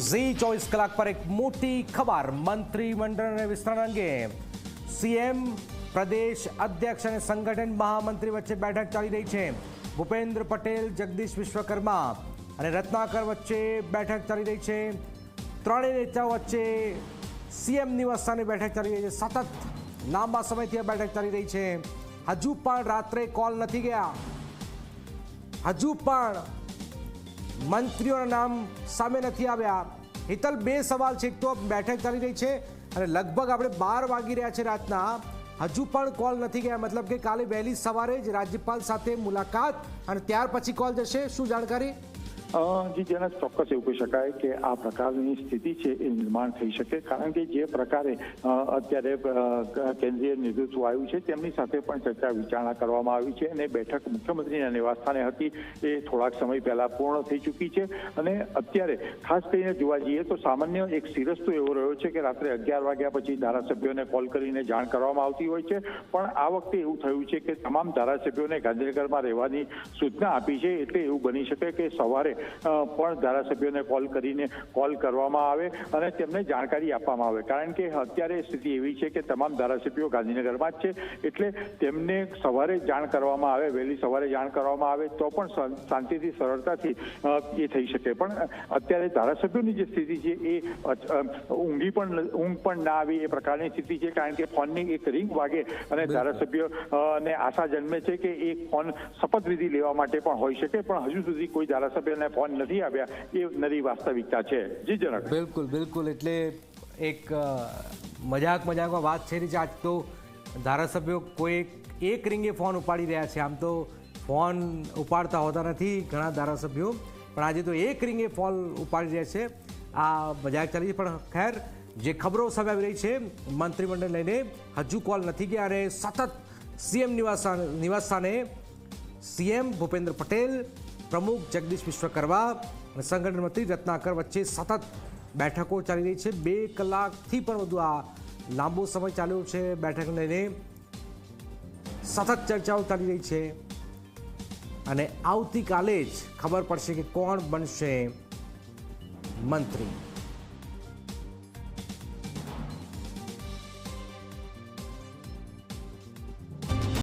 ઝી ચોવીસ કલાક પર એક મોટી ખબર મંત્રીમંડળ વિસ્તરણ અંગે. સીએમ, પ્રદેશ અધ્યક્ષ અને સંગઠન મહામંત્રી વચ્ચે બેઠક ચાલી રહી છે. ભૂપેન્દ્ર પટેલ, જગદીશ વિશ્વકર્મા અને રત્નાકર વચ્ચે બેઠક ચાલી રહી છે. ત્રણેય નેતાઓ વચ્ચે સીએમ નિવાસસ્થાને બેઠક ચાલી રહી છે. સતત લાંબા સમયથી આ બેઠક ચાલી રહી છે. હજુ પણ રાત્રે કોલ નથી ગયા. હજુ પણ મંત્રીઓના નામ સામે નથી આવ્યા. હિતલ બે સવાલ છે, એક તો બેઠક ચાલી રહી છે અને લગભગ આપણે બાર વાગી રહ્યા છે રાતના. હજુ પણ કોલ નથી ગયા, મતલબ કે કાલે વહેલી સવારે જ રાજ્યપાલ સાથે મુલાકાત અને ત્યાર પછી કોલ જશે. શું જાણકારી? અ, જી જેને ચોક્કસ એવું કહી શકાય કે આ પ્રકારની સ્થિતિ છે એ નિર્માણ થઈ શકે. કારણ કે જે પ્રકારે અત્યારે કેન્દ્રીય નેતૃત્વ આવ્યું છે તેમની સાથે પણ ચર્ચા વિચારણા કરવામાં આવી છે અને બેઠક મુખ્યમંત્રીના નિવાસસ્થાને હતી એ થોડાક સમય પહેલા પૂર્ણ થઈ ચૂકી છે. અને અત્યારે ખાસ કરીને જોવા જઈએ તો સામાન્ય એક સિરસ્તો એવો રહ્યો છે કે રાત્રે અગિયાર વાગ્યા પછી ધારાસભ્યોને કોલ કરીને જાણ કરવામાં આવતી હોય છે. પણ આ વખતે એવું થયું છે કે તમામ ધારાસભ્યોને ગાંધીનગરમાં રહેવાની સૂચના આપી છે એટલે એવું બની શકે કે સવારે પણ ધારાસભ્યોને કોલ કરીને કોલ કરવામાં આવે અને તેમને જાણકારી આપવામાં આવે. કારણ કે અત્યારે સ્થિતિ એવી છે કે તમામ ધારાસભ્યો ગાંધીનગરમાં જ છે. એટલે તેમને સવારે જાણ કરવામાં આવે વહેલી સવારે જાણ કરવામાં આવે તો પણ શાંતિથી સરળતાથી એ થઈ શકે. પણ અત્યારે ધારાસભ્યોની જે સ્થિતિ છે એ ઊંઘી પણ ઊંઘ પણ ના આવી એ પ્રકારની સ્થિતિ છે કારણ કે ફોનની એક રિંગ વાગે અને ધારાસભ્યો ને આશા જન્મે છે કે એ ફોન શપથવિધિ લેવા માટે પણ હોઈ શકે. પણ હજુ સુધી કોઈ ધારાસભ્યને ફોન નથી આવ્યા એ નરી વાસ્તવિકતા છે. જી જનક. બિલકુલ બિલકુલ. એટલે એક મજાક મજાકમાં વાત છે જે આજ તો ધારાસભ્યો કોઈ એક- રિંગે ફોન ઉપાડી રહ્યા છે. આમ તો ફોન ઉપાડતા હોતા નથી ઘણા ધારાસભ્યો, પણ આજે તો એક રીંગે ફોન ઉપાડી રહ્યા છે. આ મજાક ચાલી છે. પણ ખેર, જે ખબરો સામે આવી રહી છે, મંત્રીમંડળ લઈને હજુ કોલ નથી ગયા. અને સતત સીએમ નિવાસ નિવાસસ્થાને સીએમ ભૂપેન્દ્ર પટેલ પ્રમુખ જગદીશ વિશ્વકર્મા અને સંગઠન મંત્રી રત્નાકર વચ્ચે સતત બેઠકો ચાલી રહી છે. બે કલાકથી પણ વધુ આ લાંબો સમય ચાલ્યો છે બેઠક લઈને. સતત ચર્ચાઓ ચાલી રહી છે અને આવતીકાલે જ ખબર પડશે કે કોણ બનશે મંત્રી.